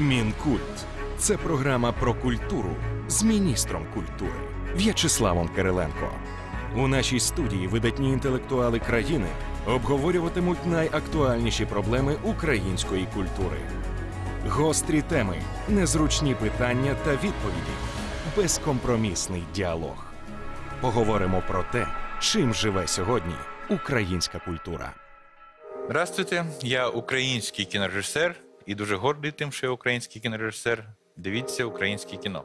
Мінкульт це програма про культуру з міністром культури В'ячеславом Кириленко. У нашій студії видатні інтелектуали країни обговорюватимуть найактуальніші проблеми української культури. Гострі теми, незручні питання та відповіді, безкомпромісний діалог. Поговоримо про те, чим живе сьогодні українська культура. Здравствуйте, я український кінорежисер і дуже гордий тим, що я український кінорежисер. Дивіться українське кіно.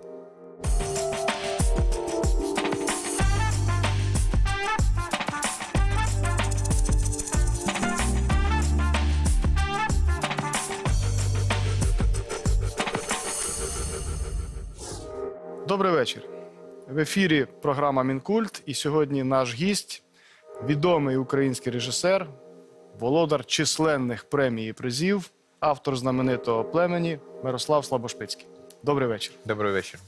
Добрий вечір. В ефірі програма Мінкульт. І сьогодні наш гість, відомий український режисер, володар численних премій і призів, автор знаменитого племені Мирослав Слабошпицький. Добрий вечір. Добрий вечір.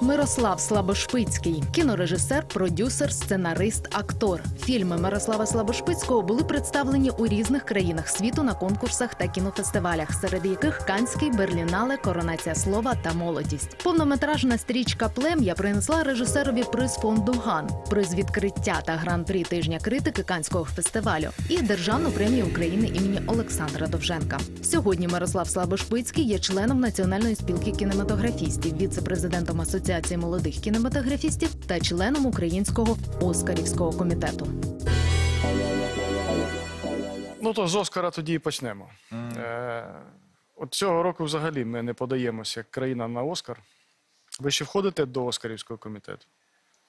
Мирослав Слабошпицький, кінорежисер, продюсер, сценарист, актор. Фільми Мирослава Слабошпицького були представлені у різних країнах світу на конкурсах та кінофестивалях, серед яких Канський, Берлінале, Коронація слова та молодість. Повнометражна стрічка Плем'я принесла режисерові приз фонду Ган, приз відкриття та гран-прі тижня критики Канського фестивалю і державну премію України імені Олександра Довженка. Сьогодні Мирослав Слабошпицький є членом Національної спілки кінематографістів, віце-президентом Асоціації молодих кінематографістів та членом Українського Оскарівського комітету. Ну то з Оскара тоді і почнемо. Е, от цього року взагалі ми не подаємося як країна на Оскар. Ви ще входите до Оскарівського комітету?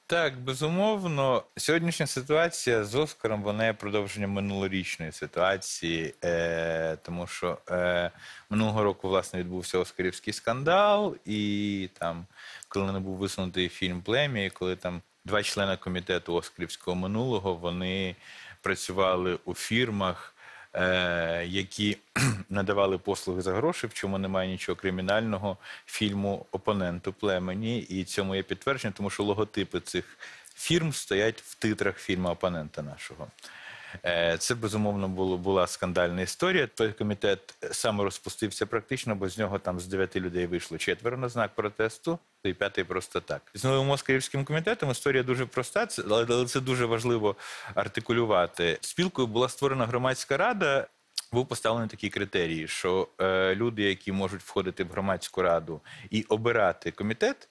Так, безумовно, сьогоднішня ситуація з Оскаром вона є продовженням минулорічної ситуації, е, тому що е, минулого року власне відбувся Оскарівський скандал, і там, коли не був висунутий фільм Плем'я, коли там два члени комітету Оскарівського минулого вони працювали у фірмах. Е, Які надавали послуги за гроші, в чому немає нічого кримінального фільму опоненту племені, і цьому є підтвердження, тому що логотипи цих фірм стоять в титрах фільму опонента нашого. Е, Це безумовно було була скандальна історія. Той комітет саме розпустився практично, бо з нього там з дев'яти людей вийшло четверо на знак протесту, і п'ятий просто так. З новим Оскарівським комітетом історія дуже проста, але це дуже важливо артикулювати. Спілкою була створена громадська рада. Був поставлений такий критерій, що е, люди, які можуть входити в громадську раду і обирати комітет,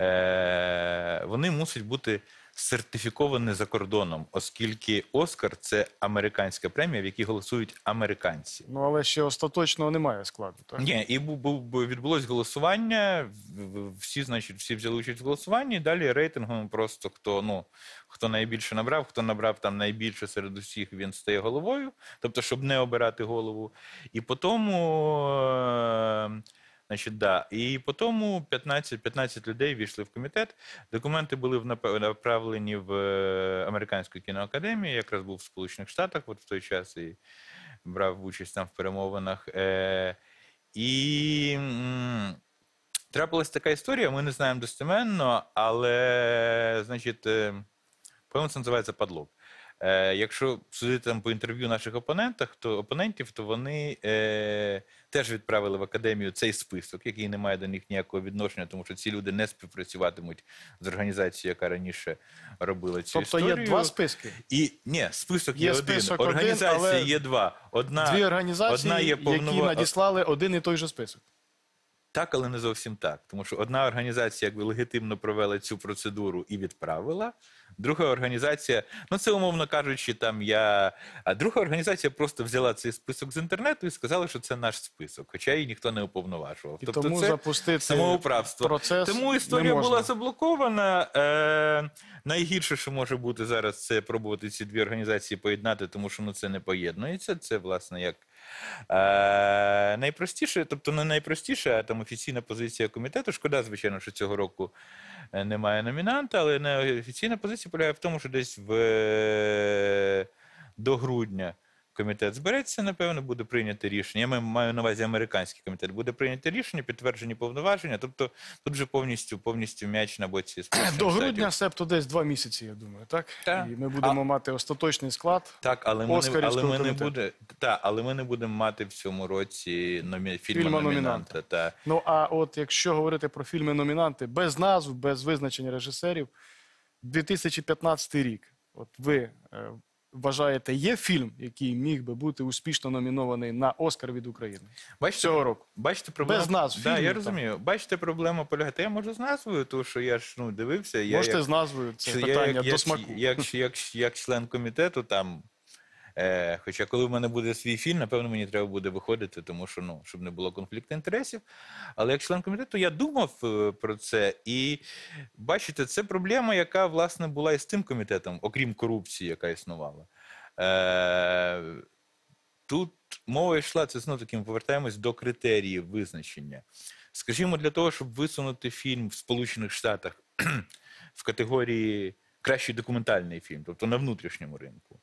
е, вони мусять бути сертифіковані за кордоном, оскільки Оскар це американська премія, в якій голосують американці. Ну але ще остаточного немає складу. Так? Ні, і був, був- відбулось голосування. Всі, значить, всі взяли участь в голосуванні. і Далі рейтингом просто хто ну хто найбільше набрав, хто набрав там найбільше серед усіх, він стає головою. Тобто, щоб не обирати голову. І по тому, е, значить, да. І по тому 15, 15 людей війшли в комітет. Документи були направлені в е, американську кіноакадемію. Якраз був в Сполучених Штатах, от в той час і брав участь там в перемовинах. Е, і трапилась така історія, ми не знаємо достеменно, але, значить, е, по-моєму, це називається падлог. Е, якщо судити там по інтерв'ю наших опонентах, то опонентів, то вони е, теж відправили в академію цей список, який не має до них ніякого відношення, тому що ці люди не співпрацюватимуть з організацією, яка раніше робила цю Тобто історію. є два списки. І ні, список є, Є один. список один, Організації але є два. Одна Дві організації, одна є які надіслали один і той же список. Так, але не зовсім так. Тому що одна організація якби легітимно провела цю процедуру і відправила. Друга організація, ну це умовно кажучи, там я. А друга організація просто взяла цей список з інтернету і сказала, що це наш список, хоча її ніхто не уповноважував. І тобто тому це запустити самоуправство. процес Тому не історія була заблокована. Е, найгірше, що може бути зараз, це пробувати ці дві організації поєднати, тому що ну, це не поєднується. Це, власне, як е, найпростіше, тобто не найпростіше, а там офіційна позиція комітету. Шкода, звичайно, що цього року е, немає номінанта, але неофіційна позиція полягає в тому, що десь в, е, до грудня комітет збереться, напевно, буде прийнято рішення. Я маю- на увазі американський комітет, буде прийнято рішення, підтверджені повноваження. Тобто тут вже повністю, повністю м'яч на боці Сполучених До грудня, себто десь два місяці, я думаю, так? Так. І ми будемо мати остаточний склад. Так, але ми, не, але ми не буде, та, але ми не будемо мати в цьому році номі, фільма, номінанта. Та. Ну а от якщо говорити про фільми-номінанти без назв, без визначення режисерів, 2015 рік. От ви е, вважаєте, є фільм, який міг би бути успішно номінований на Оскар від України Бачите, цього року? Бачите, проблема... Без назв Да, я розумію. розумію. Бачите, проблема полягає. Та я можу з назвою, тому що я ж ну, дивився. Я, Можете як- з назвою це питання я як, до смаку. Як, як, як, член комітету там. Е, хоча коли в мене буде свій фільм, напевно, мені треба буде виходити, тому що ну, щоб не було конфлікту інтересів. Але як член комітету я думав е, про це. І бачите, це проблема, яка власне була і з тим комітетом, окрім корупції, яка існувала. Е, тут мова йшла, це знову таки ми повертаємось до критеріїв визначення. Скажімо, для того, щоб висунути фільм в Сполучених Штатах в категорії кращий документальний фільм, тобто на внутрішньому ринку.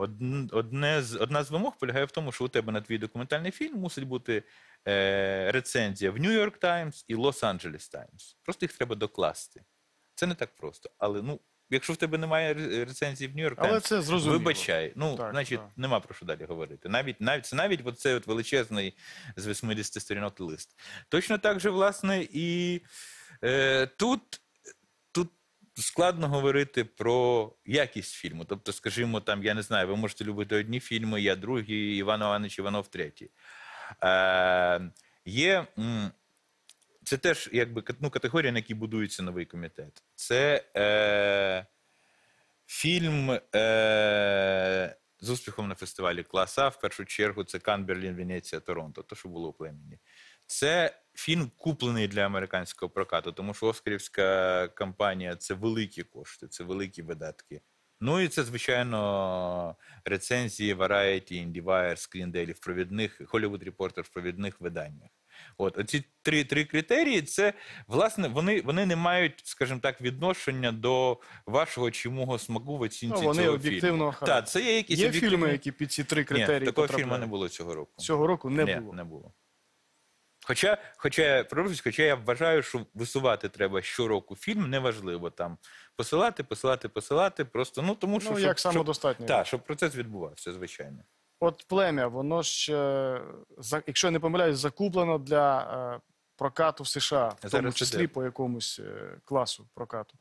Одн- Одне з, одна з вимог полягає в тому, що у тебе на твій документальний фільм мусить бути е, рецензія в New York Times і Los Angeles Times. Просто їх треба докласти. Це не так просто. Але ну, якщо в тебе немає ре- рецензії в New York Times, Але це зрозуміло. вибачай. Ну, Так, значить, так. нема про що далі говорити. Навіть, навіть, це навіть от цей от величезний з 80 сторінок лист. Точно так же, власне, і е, тут складно говорити про якість фільму. Тобто, скажімо, там, я не знаю, ви можете любити одні фільми, я другі, Іван Іванович Іванов третій. Е, є. Це теж якби ну, категорія, на якій будується новий комітет. Це е, фільм е, з успіхом на фестивалі Клас А, в першу чергу, це Кан, Берлін, Венеція, Торонто, то, що було у племені. Це фільм куплений для американського прокату, тому що Оскарівська кампанія це великі кошти, це великі видатки. Ну і це, звичайно, рецензії Variety, IndieWire, Screen Daily в провідних, Hollywood Reporter в провідних виданнях. От оці три, три критерії, це власне вони, вони не мають, скажімо так, відношення до вашого чи мого смаку в оцінці Ну, вони цього об'єктивного фільму. Так, це є якісь Є об'єктивні- фільми, які під ці три критерії Ні, такого потрапляють? фільму не було цього року. Цього року не Ні, було. не було. Хоча, хоча, я продовжуюсь, хоча я вважаю, що висувати треба щороку фільм, неважливо там посилати, посилати, посилати. Просто ну тому що Ну, як щоб, самодостатньо. так, щоб процес відбувався, звичайно. От плем'я, воно ж, е, за- якщо я не помиляюсь, закуплено для е, прокату в США, в тому Зараз числі іде. по якомусь е, класу прокату.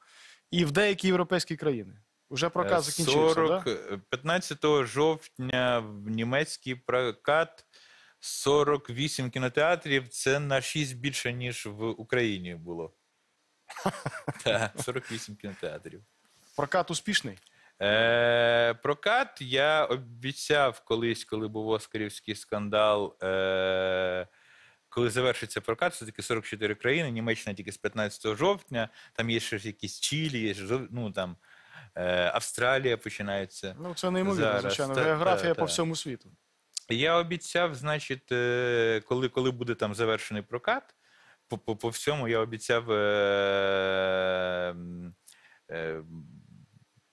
І в деякі європейські країни. Уже прокат Е, закінчився, 40, да? е, 15 жовтня в німецький прокат 48 кінотеатрів. Це на 6 більше, ніж в Україні було. Так, 48 кінотеатрів. Прокат успішний. Е, прокат я обіцяв колись, коли був Оскарівський скандал. Е, коли завершиться прокат, це таки 44 країни, Німеччина тільки з 15 жовтня, там є ще якісь Чилі, є ж, ну, там, е, Австралія починається. Ну, це неймовірно, Зараз, звичайно. та- Географія та- по та. всьому світу. Я обіцяв, значить, е, коли, коли буде там завершений прокат, по, по, по всьому я обіцяв е, е,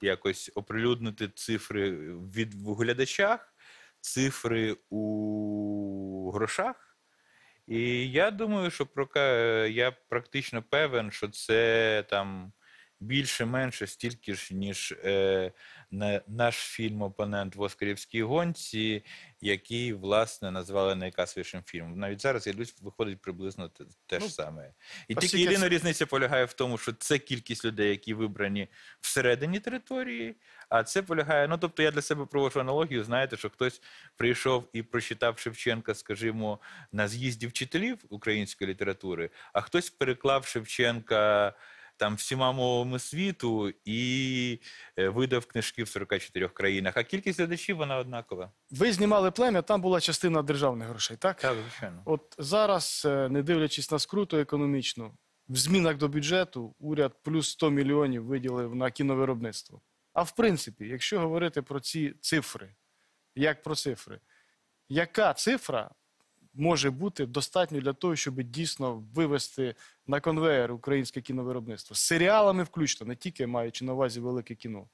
якось оприлюднити цифри від в глядачах, цифри у грошах. І я думаю, що прока... я практично певен, що це там більше-менше стільки ж, ніж е, наш фільм-опонент в Оскарівській гонці, який, власне, назвали найкасовішим фільмом. Навіть зараз я виходить приблизно те, те Ну, ж саме. І тільки єдина різниця полягає в тому, що це кількість людей, які вибрані всередині території, а це полягає. Ну, тобто я для себе проводжу аналогію, знаєте, що хтось прийшов і прочитав Шевченка, скажімо, на з'їзді вчителів української літератури, а хтось переклав Шевченка. Там всіма мовами світу і е, видав книжки в 44 країнах. А кількість глядачів вона однакова. Ви знімали плем'я, там була частина державних грошей, так? Так, звичайно. От зараз, е, не дивлячись на скруту економічну, в змінах до бюджету уряд плюс 100 мільйонів виділив на кіновиробництво. А в принципі, якщо говорити про ці цифри, як про цифри, яка цифра може бути достатньо для того, щоб дійсно вивести на конвеєр українське кіновиробництво? З серіалами включно, не тільки маючи на увазі велике кіно.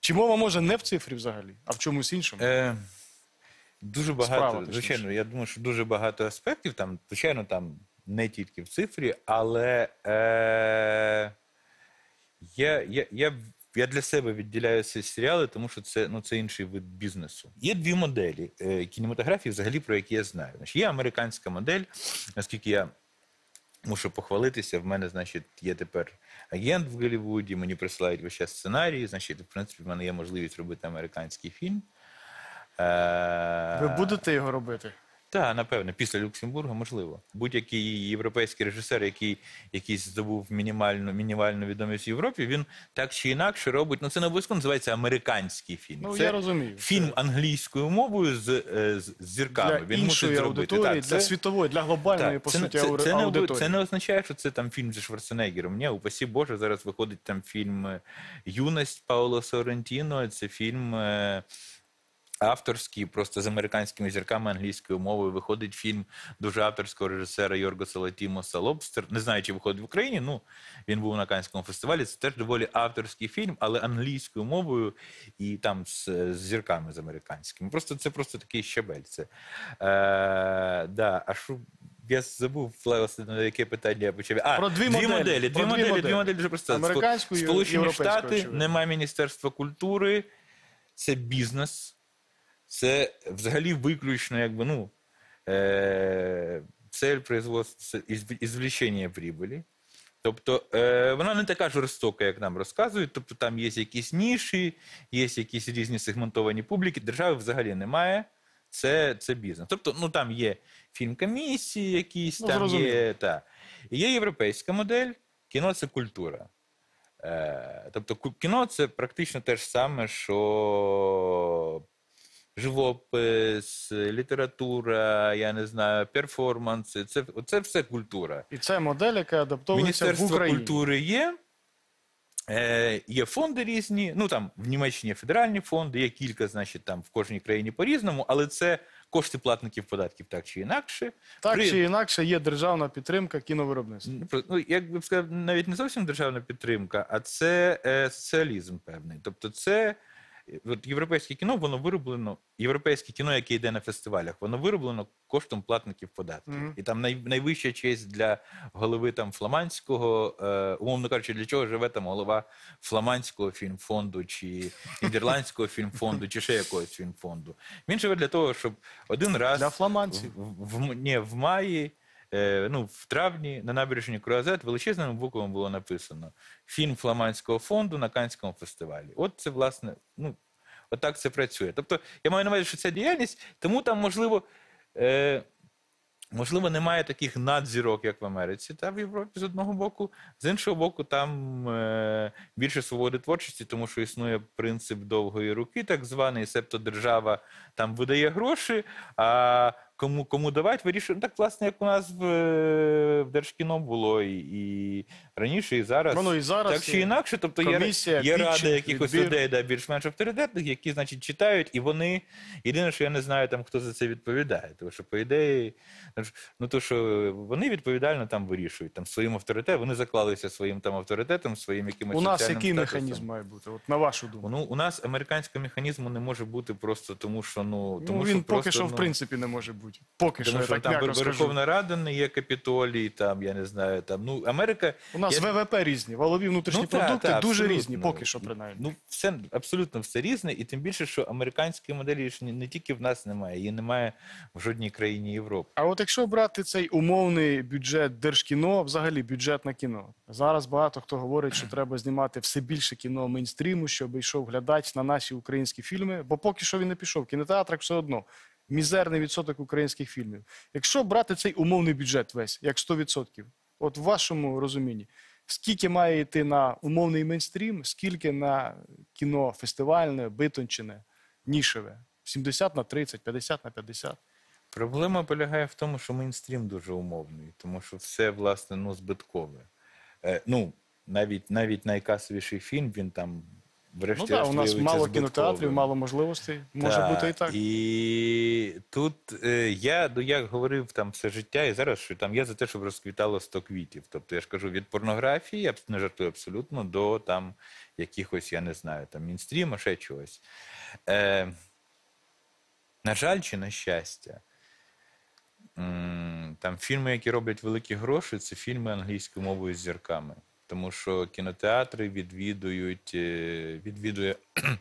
Чи мова може не в цифрі взагалі, а в чомусь іншому? Е, Дуже багато, Справа, звичайно, я думаю, що дуже багато аспектів там, звичайно, там не тільки в цифрі, але е, я, я, я, я для себе відділяю ці серіали, тому що це, ну, це інший вид бізнесу. Є дві моделі е, кінематографії, взагалі, про які я знаю. Значить, є американська модель, наскільки я мушу похвалитися, в мене, значить, є тепер агент в Голлівуді, мені присилають весь час сценарії, значить, в принципі, в мене є можливість робити американський фільм. Е, Ви будете його робити? Так, напевно, після Люксембурга, можливо. Будь-який європейський режисер, який якийсь здобув мінімальну, мінімальну відомість в Європі, він так чи інакше робить. Ну, це не обов'язково називається американський фільм. Ну, це я розумію. фільм англійською мовою з, е, з, з зірками. Для він іншої мусить зробити. аудиторії, Так, для це- світової, для глобальної, так, по це, суті, це, аури- це, не, це не означає, що це там фільм зі Шварценеггером. Ні, упасі Боже, зараз виходить там фільм е, Юність Пауло Соррентіно. Це фільм. Авторський, просто з американськими зірками англійською мовою виходить фільм дуже авторського режисера Йоргоса Латімоса Лобстер. Не знаю, чи виходить в Україні. Ну він був на Канському фестивалі. Це теж доволі авторський фільм, але англійською мовою і там з, з зірками з американськими. Просто це просто такий щабель. Це е, да. А що я забув власне на яке питання я почав. А Про дві моделі. моделі. Дві Про дві моделі, дві моделі. дуже просто. Американську Сполучені Штати, очевидно. немає Міністерства культури, це бізнес. Це взагалі виключно, якби, ну, е, цель производства із- ізвлечення прибулі. Тобто е, вона не така жорстока, як нам розказують. Тобто там є якісь ніші, є якісь різні сегментовані публіки. Держави взагалі немає. Це, це бізнес. Тобто, ну там є фільм-комісії, якісь Ну, там зрозуміло. є. Та. Є європейська модель, кіно це культура. Е, тобто кіно це практично те ж саме, що живопис, література, я не знаю, перформанси. Це, це все культура. І це модель, яка адаптовується в Міністерство Україні. культури є. Е, є фонди різні. Ну там в Німеччині є федеральні фонди, є кілька, значить, там в кожній країні по-різному, але це кошти платників податків так чи інакше. Так При- чи інакше є державна підтримка кіновиробництва. Ну, Ну, як би сказав, навіть не зовсім державна підтримка, а це е, соціалізм певний. Тобто, це от європейське кіно, воно вироблено, європейське кіно, яке йде на фестивалях, воно вироблено коштом платників податків. Мгм. І там най, найвища честь для голови там фламандського, е, умовно кажучи, для чого живе там голова фламандського фільмфонду, чи нідерландського фільмфонду, чи ще якогось фільмфонду. Він живе для того, щоб один раз Для фламандців. в, в, ні, в маї, ну, в травні на набережні Круазет величезними буквами було написано фільм Фламандського фонду на Канському фестивалі. От це, власне, ну, отак це працює. Тобто, я маю на увазі, що ця діяльність, тому там, можливо, е, Можливо, немає таких надзірок, як в Америці, та в Європі з одного боку. З іншого боку, там е, більше свободи творчості, тому що існує принцип довгої руки, так званий, себто держава там видає гроші, а кому, кому давати, вирішує. Ну, Так, власне, як у нас в, в Держкіно було і, і раніше, і зараз. Воно і зараз так чи інакше, тобто є, Комісія, є ради підчіп, якихось відбір. людей, да, більш-менш авторитетних, які, значить, читають, і вони. Єдине, що я не знаю, там, хто за це відповідає. Тому що, по ідеї, ну то, що вони відповідально там вирішують там своїм авторитетом, вони заклалися своїм там авторитетом, своїм якимось У нас який статусом. механізм має бути? От на вашу думку. Ну, у нас американського механізму не може бути просто тому, що ну тому ну, що він поки просто, що, в ну, принципі, не може бути. Поки Тому що, що я так там м'яко скажу. Верховна Рада не є капітолій, там я не знаю, там ну Америка У нас я- ВВП різні, валові внутрішні Ну, та, продукти та, дуже абсолютно. різні, поки що принаймні. Ну, все абсолютно все різне, і тим більше, що американської моделі ж не, не тільки в нас немає, її немає в жодній країні Європи. А от якщо брати цей умовний бюджет держкіно, взагалі бюджет на кіно. Зараз багато хто говорить, що треба знімати все більше кіно мейнстріму, щоб йшов глядач на наші українські фільми, бо поки що він не пішов. В кінотеатрах все одно. Мізерний відсоток українських фільмів. Якщо брати цей умовний бюджет весь, як 100%, от в вашому розумінні, скільки має йти на умовний мейнстрім, скільки на кіно фестивальне, битончине, нішеве? 70 на 30, 50 на 50. Проблема полягає в тому, що мейнстрім дуже умовний, тому що все, власне, ну, збиткове. Е, ну, навіть, навіть найкасовіший фільм, він там Ну так, у нас мало кінотеатрів, мало можливостей. Може Та, бути і так. І тут е, я ну, як говорив там все життя, і зараз що там я за те, щоб розквітало 100 квітів. Тобто я ж кажу від порнографії, я не жартую абсолютно, до там якихось, я не знаю, там мінстріма, ще чогось. Е, На жаль, чи на щастя, там фільми, які роблять великі гроші, це фільми англійською мовою з зірками. Тому що кінотеатри відвідують, е, відвідує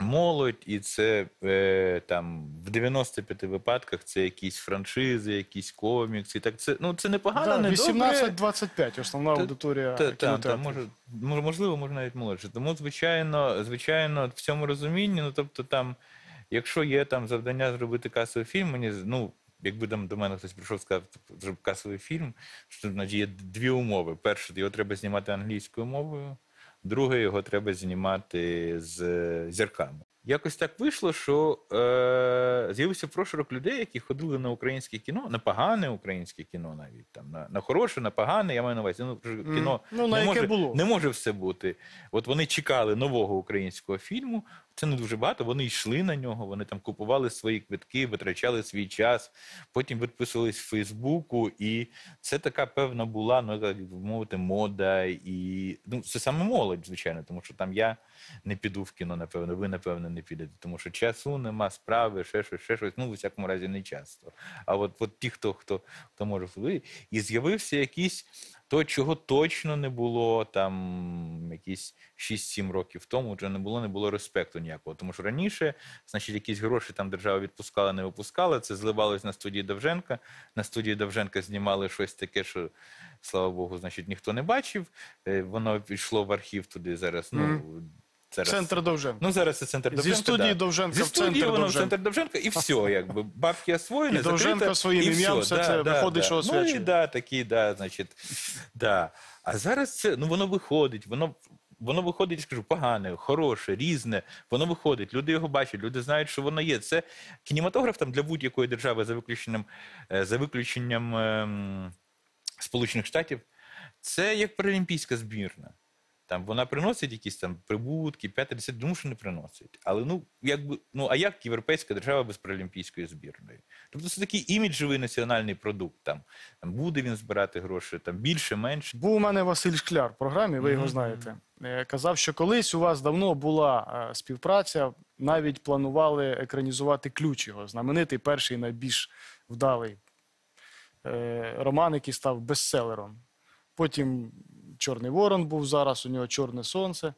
молодь, і це е, там в 95 випадках це якісь франшизи, якісь комікси. Так це ну це непогано, Да, не 18-25 основна Та- аудиторія та, та, та, може, можливо, може навіть молодше. Тому, звичайно, звичайно, в цьому розумінні, ну тобто, там, якщо є там завдання зробити касовий фільм, мені ну. Якби там до мене хтось прийшов сказав, зроб касовий фільм, що значить, є дві умови. Перше, його треба знімати англійською мовою, друге, його треба знімати з е, зірками. Якось так вийшло, що е, з'явився прошарок людей, які ходили на українське кіно, на погане українське кіно навіть там, на, на хороше, на погане, я маю на увазі. Ну, кіно ну, на не, яке було. не може все бути. От вони чекали нового українського фільму. Це не дуже багато. Вони йшли на нього, вони там купували свої квитки, витрачали свій час, потім відписувались в Фейсбуку. І це така певна була, ну би мовити, мода. І ну, це саме молодь, звичайно, тому що там я не піду в кіно, напевно, ви, напевно, не підете, тому що часу нема, справи, ще щось, ще щось. Ну, в всякому разі, не часто. А от, от ті, хто, хто, хто може. І з'явився якийсь то, чого точно не було там якісь 6-7 років тому, вже не було, не було респекту ніякого. Тому що раніше, значить, якісь гроші там держава відпускала, не випускала. Це зливалось на студії Довженка. На студії Довженка знімали щось таке, що, слава Богу, значить, ніхто не бачив. Е, Воно пішло в архів туди зараз. Ну, зараз. Центр Довженка. Ну, зараз це центр Зі студії да. Довженка Зі в студії центр воно в Довженка. центр Довженка, і все, якби бабки освоєні, І Довженка своїм і ім'ям все. це виходить, що Ну і да, такі, да, значить, да. А зараз це, ну воно виходить, воно. Воно виходить, скажу, погане, хороше, різне. Воно виходить. Люди його бачать, люди знають, що воно є. Це кінематограф там для будь-якої держави за виключенням, е, за виключенням ем, Сполучених Штатів. Це як паралімпійська збірна. Там вона приносить якісь там прибутки, 50, думаю, що не приносить. Але ну, якби, ну а як європейська держава без паралімпійської збірної? Тобто це такий іміджевий національний продукт. Там, там буде він збирати гроші, там більше, менше. Був у мене Василь Шкляр в програмі, ви його знаєте. Е, Казав, що колись у вас давно була е, співпраця, навіть планували екранізувати ключ його, знаменитий перший найбільш вдалий е, роман, який став бестселером. Потім Чорний Ворон був зараз, у нього Чорне Сонце.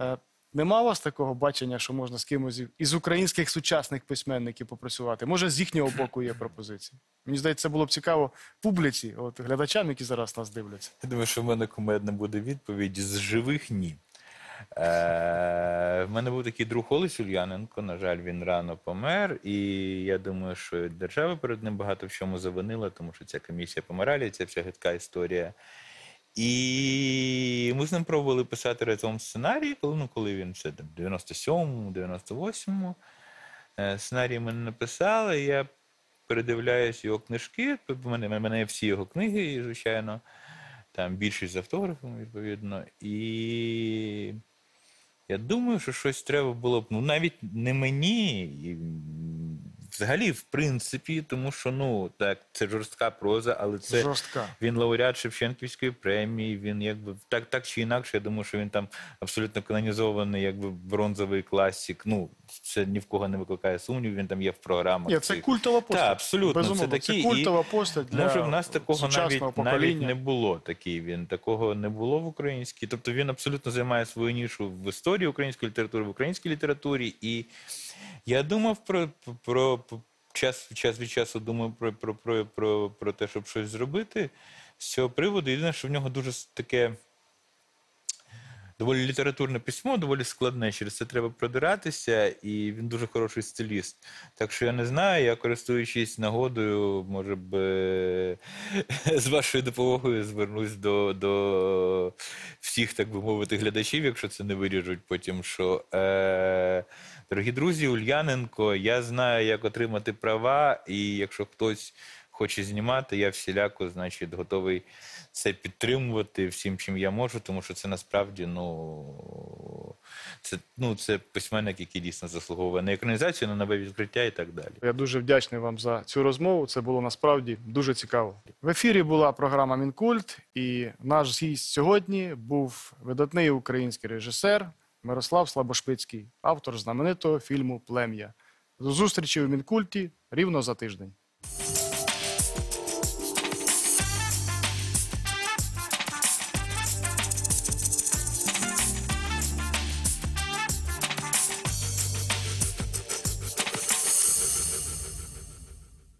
Е, Нема у вас такого бачення, що можна з кимось із- українських сучасних письменників попрацювати? Може, з їхнього боку є пропозиції? Мені здається, це було б цікаво публіці, от глядачам, які зараз нас дивляться. Я думаю, що в мене кумедна буде відповідь з живих ні. Е, в мене був такий друг Олесь Ульяненко. На жаль, він рано помер, і я думаю, що держава перед ним багато в чому завинила, тому що ця комісія по моралі, ця вся гидка історія. І ми з ним пробували писати разом сценарій, коли, ну, коли він ще там, 97-му, 98-му. Е, Сценарій ми не написали. Я передивляюсь його книжки. У мене, в мене всі його книги, звичайно. Там більшість з автографами, відповідно. І я думаю, що щось треба було б, ну навіть не мені, взагалі, в принципі, тому що ну так, це жорстка проза, але це Жорстка. він лауреат Шевченківської премії. Він якби так, так чи інакше. Я думаю, що він там абсолютно канонізований, якби бронзовий класик. Ну це ні в кого не викликає сумнів. Він там є в програмах. Ні, це цих. культова постать. Так, абсолютно, Безумовно, це такий, це культова постать для Може, в нас такого навіть, навіть не було. Такий він такого не було в українській. Тобто він абсолютно займає свою нішу в історії української літератури, в українській літературі. І я думав про, про, час, час від часу думаю про, про, про, про, про те, щоб щось зробити з цього приводу. Єдине, що в нього дуже таке. Доволі літературне письмо, доволі складне, через це треба продиратися, і він дуже хороший стиліст. Так що я не знаю, я користуючись нагодою, може б е, з вашою допомогою звернусь до, до всіх, так би мовити, глядачів, якщо це не виріжуть потім. Що е, дорогі друзі, Ульяненко, я знаю, як отримати права, і якщо хтось хоче знімати, я всіляко, значить, готовий це підтримувати всім, чим я можу, тому що це насправді ну, це, ну, це письменник, який дійсно заслуговує на екранізацію, на нове відкриття і так далі. Я дуже вдячний вам за цю розмову. Це було насправді дуже цікаво. В ефірі була програма Мінкульт, і наш гість сьогодні був видатний український режисер Мирослав Слабошпицький, автор знаменитого фільму Плем'я. До зустрічі у Мінкульті рівно за тиждень.